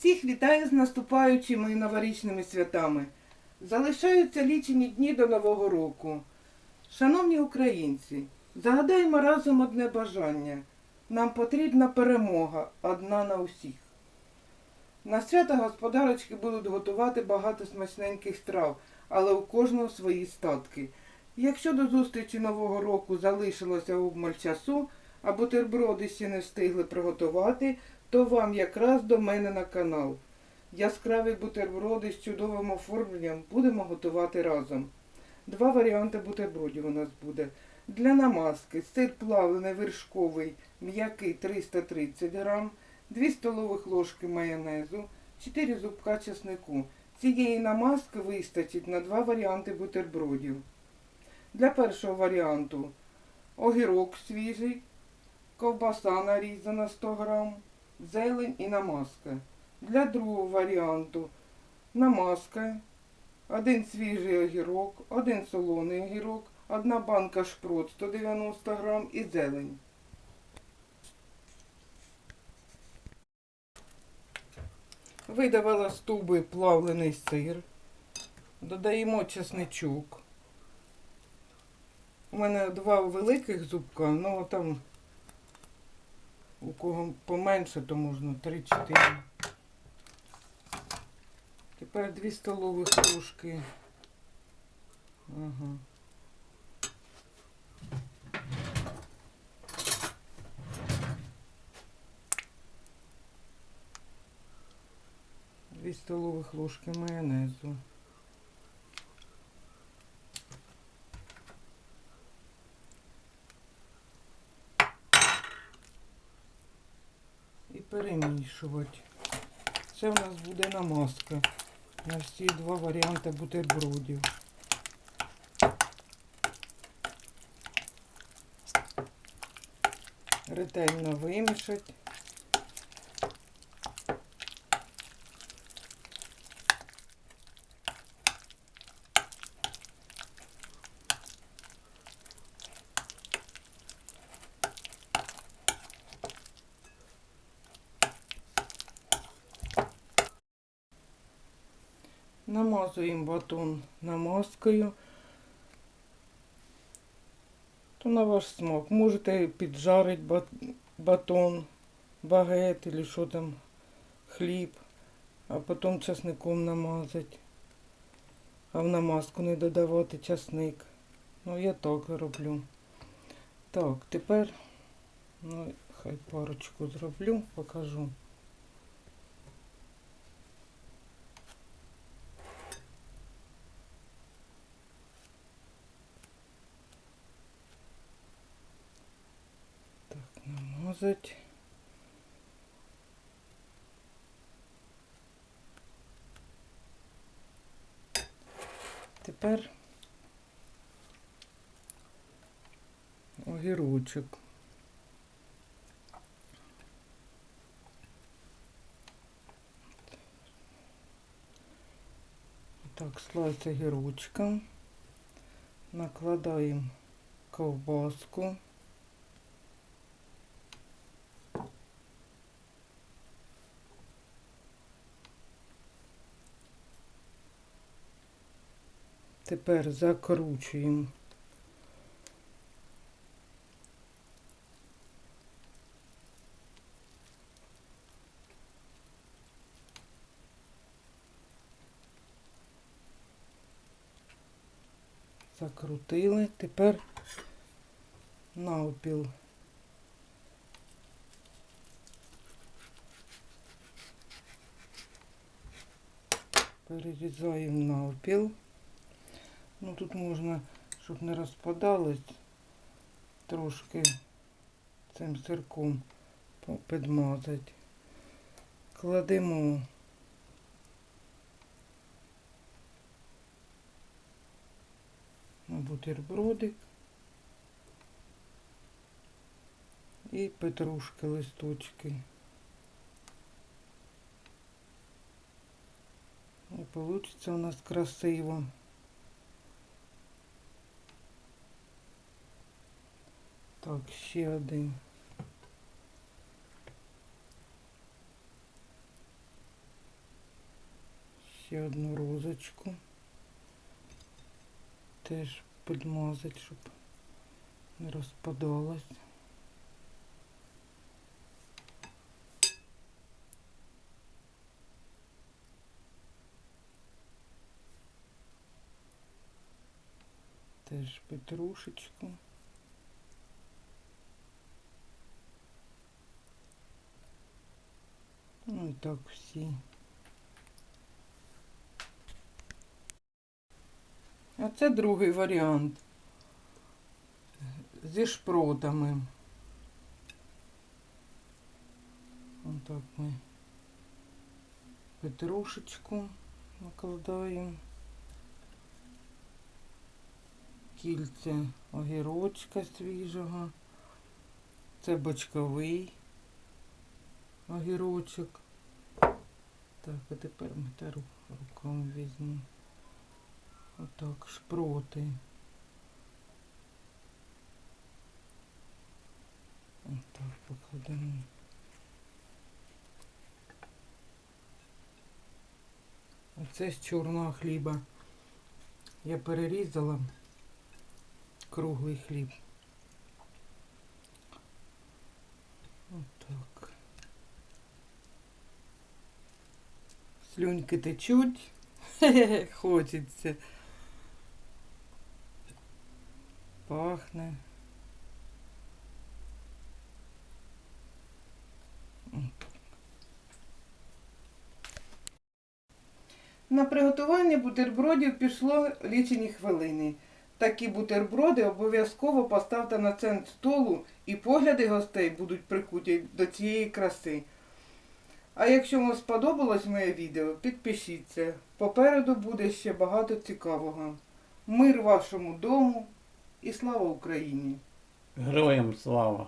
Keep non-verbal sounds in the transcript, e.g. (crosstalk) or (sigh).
Всіх вітаю з наступаючими новорічними святами. Залишаються лічені дні до Нового року. Шановні українці, загадаємо разом одне бажання. Нам потрібна перемога одна на усіх. На свята господарочки будуть готувати багато смачненьких страв, але у кожного свої статки. Якщо до зустрічі Нового року залишилося обмаль часу, а бутерброди ще не встигли приготувати, то вам якраз до мене на канал. Яскраві бутерброди з чудовим оформленням будемо готувати разом. Два варіанти бутербродів у нас буде. Для намазки сир плавлений вершковий, м'який 330 грам, 2 столових ложки майонезу, 4 зубка чеснику. Цієї намазки вистачить на два варіанти бутербродів. Для першого варіанту огірок свіжий, ковбаса нарізана 100 грам, зелень і намазка. Для другого варіанту намазка, один свіжий огірок, один солоний огірок, одна банка шпрот 190 грам і зелень. Видавила з туби плавлений сир. Додаємо чесничок. У мене два великих зубка, ну там у кого поменше, то можна 3-4. Тепер 2 столових ложки. Ага. Дві столових ложки майонезу. І перемішувати. Це в нас буде намазка на всі два варіанти бутербродів. Ретельно вимішати. Намазуємо батон намазкою. То на ваш смак. Можете піджарити батон, багет или що там, хліб, а потім часником намазати. А в намазку не додавати часник. Ну, я так роблю. Так, тепер, ну, хай парочку зроблю, покажу. Так, намазать. Тепер огірочок. Так, слайс огірочка. Накладаємо ковбаску. Тепер закручуємо. Закрутили. Тепер навпіл. Перерізаємо навпіл. Ну тут можна, щоб не розпадалось, трошки цим сирком підмазати. Кладемо на бутербродик і петрушки листочки. І получиться у нас красиво. Так, ще один. Ще одну розочку. Теж підмазати, щоб не розпадалось. Теж петрушечку. Ну і так всі. А це другий варіант. Зі шпротами. Отак ми петрушечку накладаємо. Кільце огірочка свіжого. Це бочковий огірочок. Так, а тепер ми та руками візьму. Отак, шпроти. Отак покладемо. Оце з чорного хліба. Я перерізала круглий хліб. Отак. Слюньки течуть. Хе-хе, (laughs) Хочеться. Пахне. На приготування бутербродів пішло лічені хвилини. Такі бутерброди обов'язково поставте на центр столу і погляди гостей будуть прикуті до цієї краси. А якщо вам сподобалось моє відео, підпишіться. Попереду буде ще багато цікавого. Мир вашому дому і слава Україні! Героям слава!